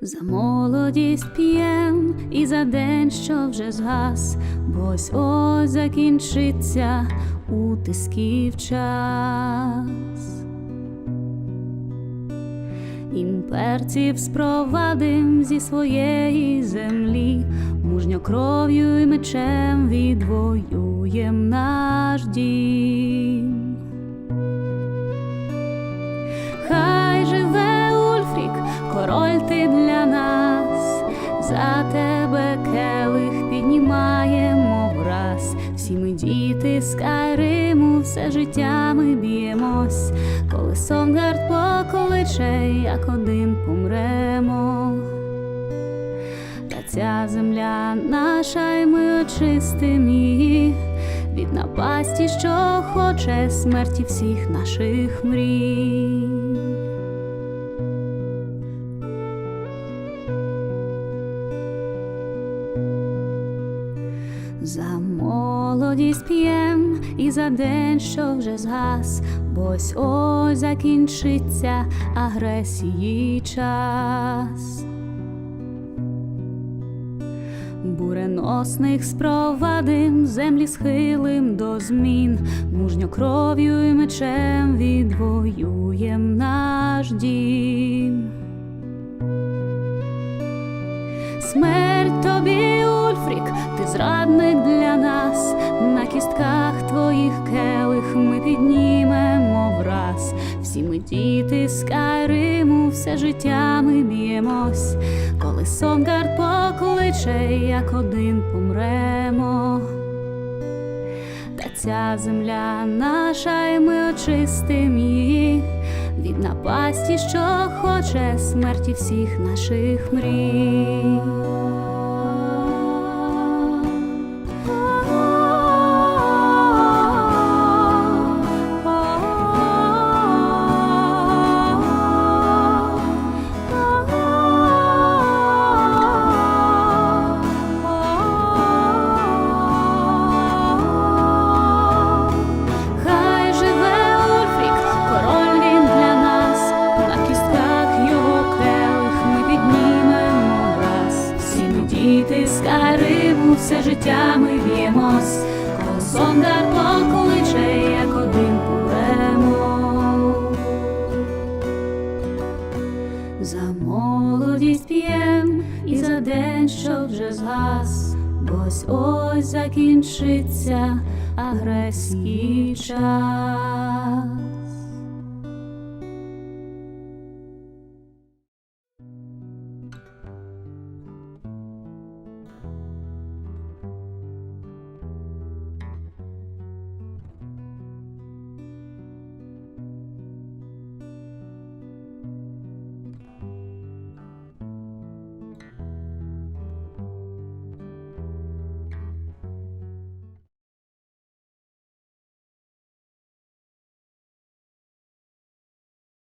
За молодість п'єм і за день, що вже згас, бо ось закінчиться утисків час. Імперців спровадим зі своєї землі, мужньо кров'ю і мечем відвоюєм наш дім. Король ти для нас, за тебе келих піднімаємо враз. Всі ми діти Скайриму, все життя ми б'ємось, коли Сонгард покличе, як один помремо. Та ця земля наша, й ми очистим її від напасті, що хоче смерті всіх наших мрій. За молодість п'єм і за день, що вже згас, бо ось ось закінчиться агресії час. Буреносних спровадим, землі схилим до змін, мужньо кров'ю і мечем відвоюєм наш дім. Смерть тобі, Ульфрік, ти зрадник для нас, на кістках твоїх келих ми піднімемо враз. Всі ми діти Скайриму, все життя ми б'ємось, коли Сонгард покличе, як один помремо. Та ця земля наша, і ми очистим її від напасті, що хоче смерті всіх наших мрій. Діти Скайриму, все життя ми б'ємось, коли Сондар покличе, як один помремо. За молодість п'єм і за день, що вже згас, бо ось закінчиться агресський час.